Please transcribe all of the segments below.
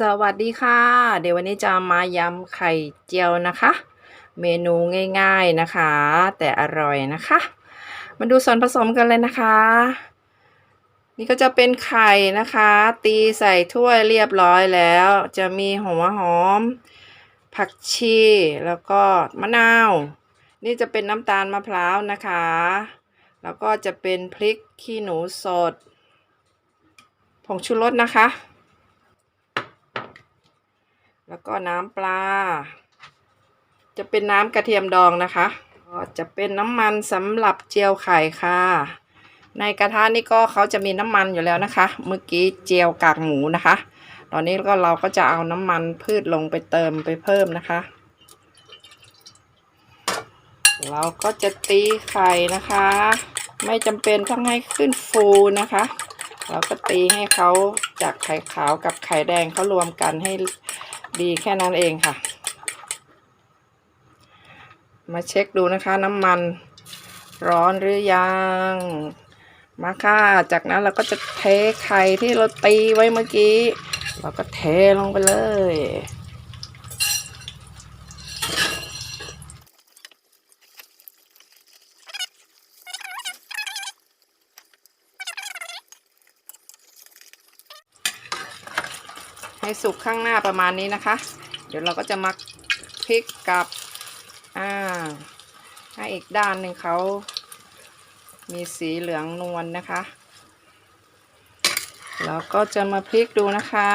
สวัสดีค่ะ เดี๋ยววันนี้จะมายำไข่เจียวนะคะ เมนูง่ายๆนะคะ แต่อร่อยนะคะ มาดูส่วนผสมกันเลยนะคะ นี่ก็จะเป็นไข่นะคะ ตีใส่ถ้วยเรียบร้อยแล้ว จะมีหัวหอม ผักชีแล้วก็มะนาว นี่จะเป็นน้ำตาลมะพร้าวนะคะ แล้วก็จะเป็นพริกขี้หนูสด ผงชูรสนะคะ แล้วก็น้ำปลา จะเป็นน้ำกระเทียมดองนะคะ ก็จะเป็นน้ำมันสำหรับเจียวไข่ค่ะ ในกระทะนี่ก็เขาจะมีน้ำมันอยู่แล้วนะคะ เมื่อกี้เจียวกากหมูนะคะ ตอนนี้ก็เราก็จะเอาน้ำมันพืชลงไปเติมไปเพิ่มนะคะ เราก็จะตีไข่นะคะ ไม่จำเป็นต้องให้ขึ้นฟูนะคะเราก็ตีให้เขาจากไข่ขาวกับไข่แดงเขารวมกันให้ ดีแค่นั้นเองค่ะ มาเช็คดูนะคะน้ำมันร้อนหรือยัง มาค่ะ จากนั้นเราก็จะเทไข่ที่เราตีไว้เมื่อกี้ เราก็เทลงไปเลย ให้สุกข้างหน้าประมาณนี้นะคะ เดี๋ยวเราก็จะมาพลิกกับอ่าให้อีกด้านหนึ่งเขามีสีเหลืองนวลนนะคะแล้วก็จะมาพลิกดูนะคะ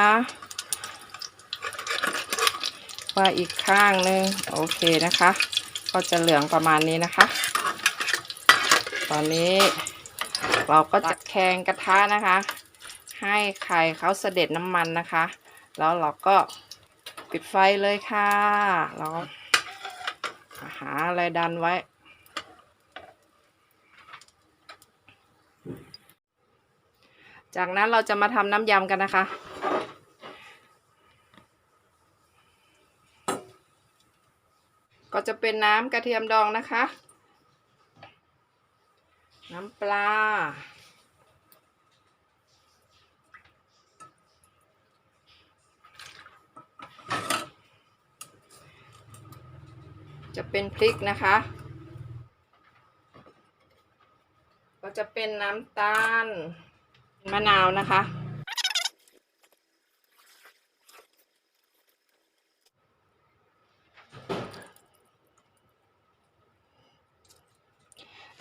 ว่าอีกข้างหนึ่งโอเคนะคะ ก็จะเหลืองประมาณนี้นะคะ ตอนนี้เราก็จะแคงกระทะนะคะ ให้ไข่เขาเสด็จน้ำมันนะคะ แล้วเราก็ปิดไฟเลยค่ะ เราหาอะไรดันไว้ จากนั้นเราจะมาทำน้ำยำกันนะคะก็จะเป็นน้ำกระเทียมดองนะคะ น้ำปลา จะเป็นพริกนะคะ ก็จะเป็นน้ำตาลมะนาวนะคะ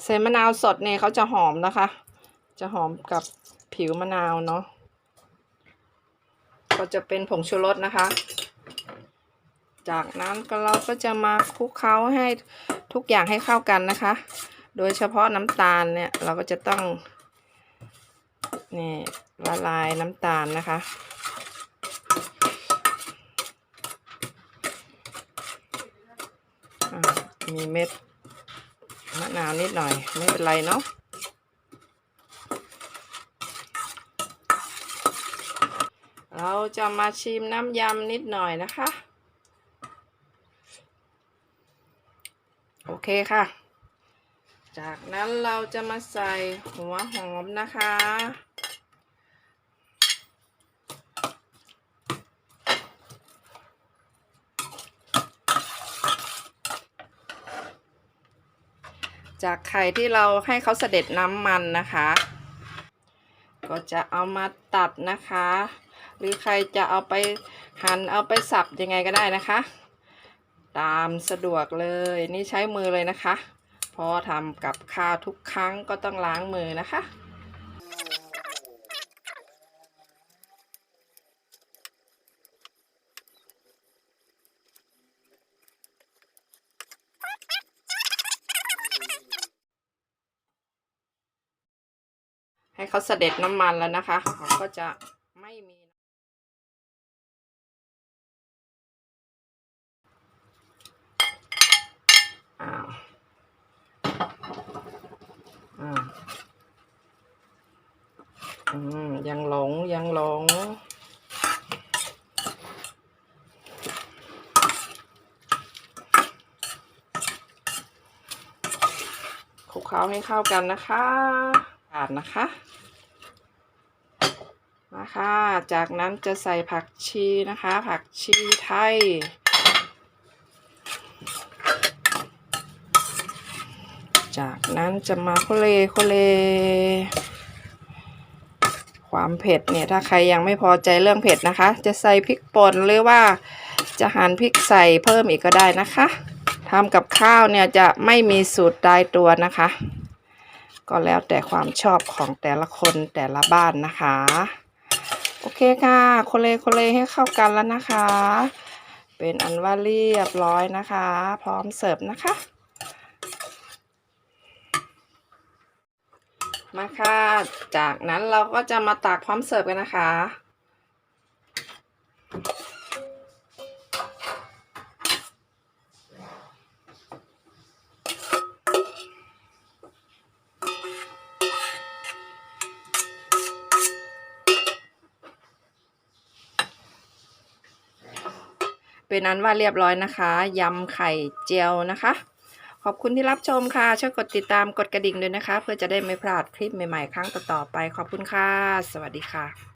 ใส่มะนาวสดเนี่ยเขาจะหอมนะคะ จะหอมกับผิวมะนาวเนาะก็จะเป็นผงชูรสนะคะ จากนั้นก็เราก็จะมาคลุกเคล้าให้ทุกอย่างให้เข้ากันนะคะ โดยเฉพาะน้ำตาลเนี่ยเราก็จะต้องนี่ละลายน้ำตาลนะคะอะมีเม็ดมะนาวนิดหน่อย ไม่เป็นไรเนาะเราจะมาชิมน้ำยำนิดหน่อยนะคะ โอ เคค่ะ จากนั้นเราจะมาใส่หัวหอมนะคะ จากไข่ที่เราให้เขาเสด็จน้ำมันนะคะ ก็จะเอามาตัดนะคะ หรือใครจะเอาไปหั่นเอาไปสับยังไงก็ได้นะคะ ตามสะดวกเลย นี่ใช้มือเลยนะคะพราะทำกับข้าวทุกครั้งก็ต้องล้างมือนะคะให้เขาเสด็จน้ำมันแล้วนะคะเขาก็จะไม่มี อ้าวอ่าอืมยังหลงยังหลงคลุกเคล้าให้เข้ากันนะคะอานนะคะนะคะจากนั้นจะใส่ผักชีนะคะ ผักชีไทย จากนั้นจะมาโคเลโคเล ความเผ็ดเนี่ยถ้าใครยังไม่พอใจเรื่องเผ็ดนะคะ จะใส่พริกป่นหรือว่าจะหั่นพริกใส่เพิ่มอีกก็ได้นะคะทำกับข้าวเนี่ยจะไม่มีสูตรตายตัวนะคะ ก็แล้วแต่ความชอบของแต่ละคนแต่ละบ้านนะคะ โอเคค่ะโคเลโคเลให้เข้ากันแล้วนะคะ เป็นอันว่าเรียบร้อยนะคะ พร้อมเสิร์ฟนะคะ มาค่ะ จากนั้นเราก็จะมาตักพร้อมเสิร์ฟกันนะคะ เป็นนั้นว่าเรียบร้อยนะคะ ยำไข่เจียวนะคะ ขอบคุณที่รับชมค่ะ ช่วยกดติดตามกดกระดิ่งด้วยนะคะ เพื่อจะได้ไม่พลาดคลิปใหม่ๆ ครั้งต่อๆไป ขอบคุณค่ะ สวัสดีค่ะ